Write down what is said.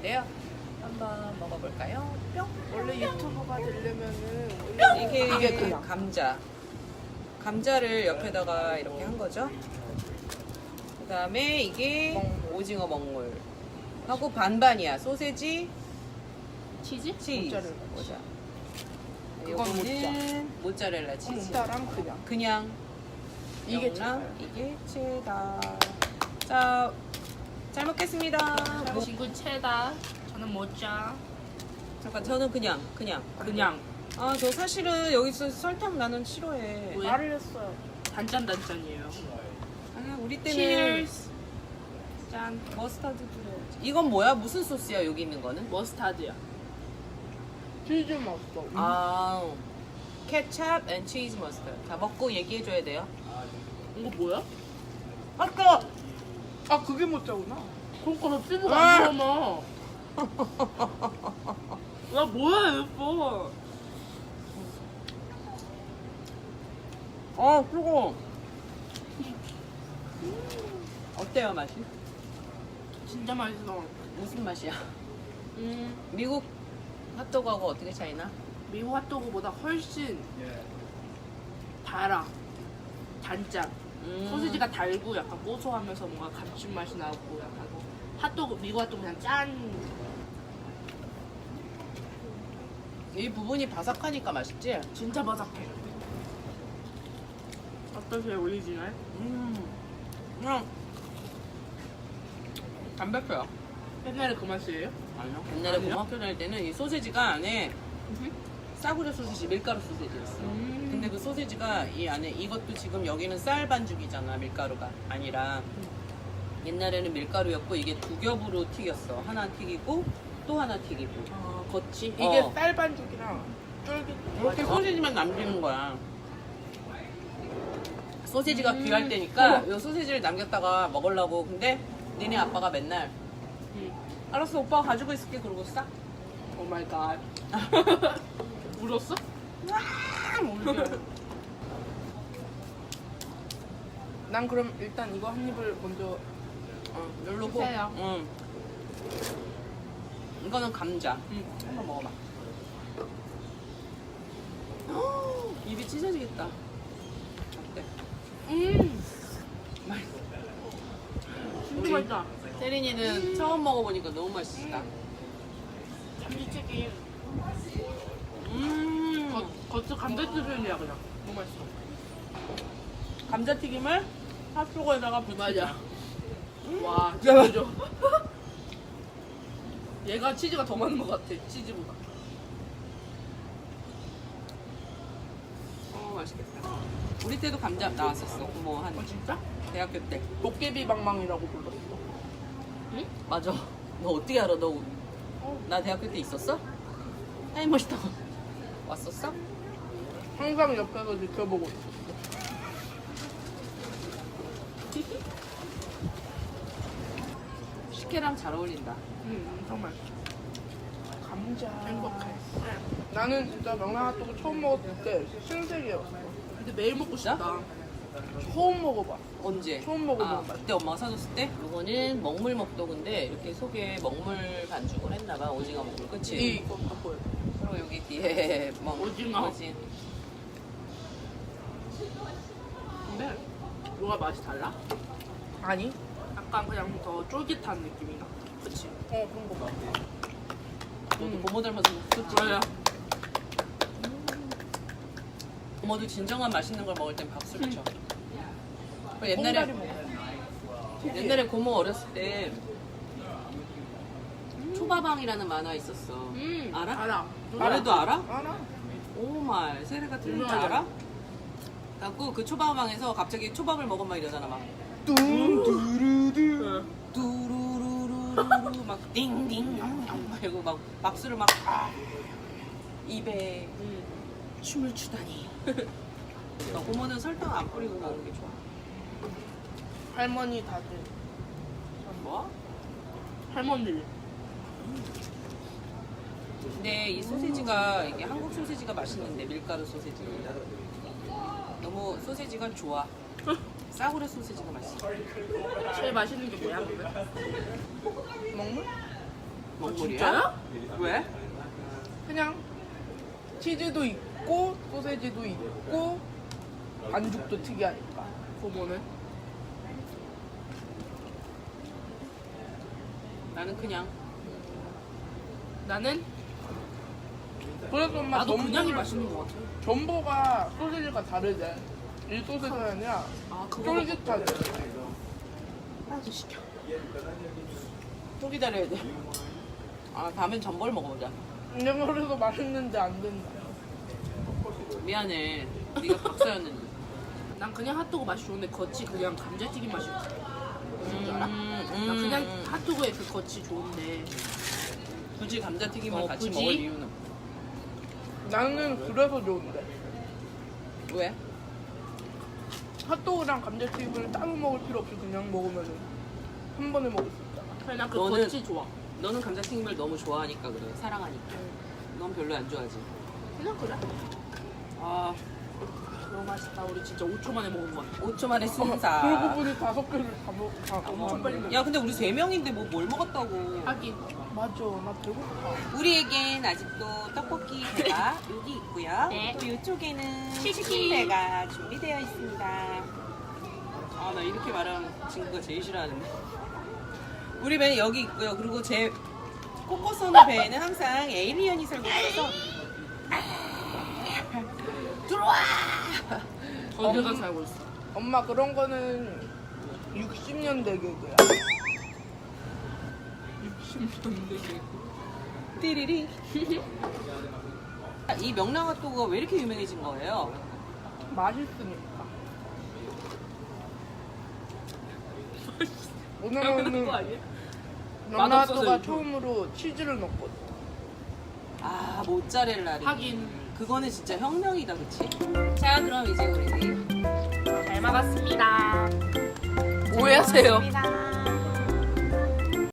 있는데요. 한번 먹어볼까요? 뿅. 원래 유튜버가 되려면은 원래 이게, 이게 그냥 감자. 감자를 옆에다가 이렇게 한 거죠. 그 다음에 이게. 오징어 먹물. 하고 반반이야. 소세지, 치즈? 치즈. 모짜렐라. 모자. 그건 요거는 모짜렐라 치즈. 진짜랑 그냥 그냥 이게 체다요. 이게 체다. 자, 잘 먹겠습니다. 뭐- 친구 체다. 저는 모짜. 잠깐 저는 그냥 그냥 그냥 아 저 사실은 여기서 설탕 나는 싫어해. 왜? 말을 했어요. 단짠 단짠이에요. 아 우리 때는 Cheers. 짠 머스타드 뿌려야지. 이건 뭐야? 무슨 소스야 여기 있는 거는? 머스타드야. 치즈 맛있어. 아 케찹 앤 치즈 머스타드. 다 먹고 얘기해 줘야 돼요. 이거 뭐야? 아까 아 그게 모짜구나. 그러니까 나 피부가 아! 안 좋아나. 야 뭐야 예뻐. 어 뜨거. 어때요 맛이? 진짜 맛있어. 무슨 맛이야? 음 미국 핫도그하고 어떻게 차이나? 미국 핫도그보다 훨씬 달아. 단짠. 음. 소시지가 달고 약간 고소하면서 뭔가 감칠맛이 나고 약간 핫도그 미국 핫도그 그냥 짠. 이 부분이 바삭하니까 맛있지? 진짜 바삭해. 어떠세요 오리지널? 음, 그냥 담백해요. 옛날에 그 맛이에요? 아니요. 옛날에 아니요? 고등학교 다닐 때는 이 소세지가 안에 싸구려 소세지, 밀가루 소세지였어. 음. 근데 그 소세지가 이 안에 이것도 지금 여기는 쌀 반죽이잖아, 밀가루가 아니라 옛날에는 밀가루였고 이게 두 겹으로 튀겼어. 하나 튀기고 또 하나 튀기고. 아 겉이 이게 어. 쌀 반죽이랑 쫄깃. 이렇게 소세지만 남기는 거야. 소세지가 음. 귀할 때니까 이 소세지를 남겼다가 먹으려고 근데 니네 아빠가 맨날 음. 알았어 오빠가 가지고 있을게 그러고 싹오 마이 갓. 울었어? 난 그럼 일단 이거 한 입을 먼저 어, 누르고 주세요. 응. 이거는 감자 응. 한번 먹어봐 헉, 입이 찢어지겠다 어때? 음. 맛있어 진짜 맛있다. 세린이는 처음 먹어보니까 너무 맛있다 참치튀김. 음 겉, 겉이 감자튀김이야 그냥. 너무 맛있어. 감자튀김을 핫도그에다가 부치자 맞아. 와 진짜죠. 얘가 치즈가 더 많은 것 같아. 치즈보다. 어 맛있겠다 우리 때도 감자 나왔었어 뭐 한 어 진짜? 대학교 때 도깨비 방망이라고 불렀어. 응? 맞아 너 어떻게 알아 너 나 대학교 때 있었어? 타임머신 타고 왔었어? 항상 옆에서 지켜보고 있어. 식혜랑 잘 어울린다 응 정말. 감자. 행복해. 나는 진짜 명랑 핫도그 처음 먹었을 때 신세계였어. 근데 매일 먹고 싶다. 처음 먹어봐. 언제? 처음 먹어보는 아, 맛. 그때 엄마가 사줬을 때? 이거는 먹물 먹도근데 이렇게 속에 먹물 반죽을 했나봐 오징어 먹물 그치? 이거 바꿔요. 그 리고 여기 뒤에 먹 오징어. 오징. 근데 뭐가 맛이 달라? 아니? 약간 그냥 더 쫄깃한 느낌이 나. 그치? 어 그런 거 봐. 너도 음. 고모 닮아서 웃었지? 맞아. 고모도 진정한 맛있는 걸 먹을 땐 박수를 쳐 그리고 콩다리 옛날에. 옛날에 고모 어렸을 때 초밥왕이라는 만화 있었어 음 알아? 알아. 너네도 알아? 알아. 오말 세례가 틀린 줄. 알아? 갖고 그 초밥왕에서 갑자기 초밥을 먹으면 막 이러잖아 막 뚱두루두. 두루루루루루 막 띵띵 막 이러고 막 박수를 막 아, 입에 음. 춤을 추다니 나 고모는 설탕 안 뿌리고 먹는 게 좋아 할머니 다들. 뭐? 할머니. 근데 이 소세지가 이게 한국 소세지가 맛있는데 밀가루 소세지 너무 소세지가 좋아 싸구려 소세지가 맛있어 제일 맛있는 게 뭐야? 먹물? 몽골이야? 진짜요? 왜? 그냥 치즈도 있고 소세지도 있고 반죽도 특이하니까. 그거는 나는 그냥 나는 그래서 나도 그냥이 맛있는 것 같아. 전보가 소세지가 다르대. 이 소세지는 아니라 아 그거 쫄깃하대. 하나씩 시켜. 또 기다려야 돼. 아 다음엔 전골 먹어보자. 내가 그래서 맛있는데 안 된다. 미안해. 네가 박사였는데. 난 그냥 핫도그 맛이 좋은데 겉이 그냥 감자튀김 맛이 줄 알아? 음, 난 그냥 음. 핫도그의 그 겉이 좋은데 굳이 감자튀김을 어, 같이 굳이? 먹을 이유는 나는 그래서 좋은데. 왜? 핫도그랑 감자튀김을 따로 먹을 필요 없이 그냥 먹으면 한 번에 먹을 수 있잖아. 그냥 난그 너는- 겉이 좋아. 너는 감자튀김을 너무 좋아하니까 그래. 사랑하니까. 넌 별로 안 좋아하지. 그냥 그래. 아 너무 맛있다. 우리 진짜 5초 만에 먹은 거 같아. 5초 만에 그러고 승사. 보니 다섯 개를 다 먹, 다 엄청 빨리 먹어. 야 근데 우리 세 명인데 뭐 뭘 먹었다고? 하긴 맞아, 나 배고파. 우리에겐 아직도 떡볶이 배가 여기 있고요. 네. 또 이쪽에는 치킨. 치킨 배가 준비되어 있습니다. 아 나 이렇게 말하는 친구가 제일 싫어하는데. 우리 배는 여기 있고요. 그리고 제 코코소노 배에는 항상 에이리언이 살고 있어서 들어와. 저들가 살고 있어. 엄마 그런 거는 60년대 개그야. 60년대 띠리리. 이 명랑핫도그가 왜 이렇게 유명해진 거예요? 맛있으니까. 오늘은 맛없어서 처음으로 치즈를 넣거든. 아 모짜렐라를. 하긴 그거는 진짜 혁명이다, 그치? 자, 그럼 이제 우리 잘 먹었습니다. 오해하세요. 감사합니다.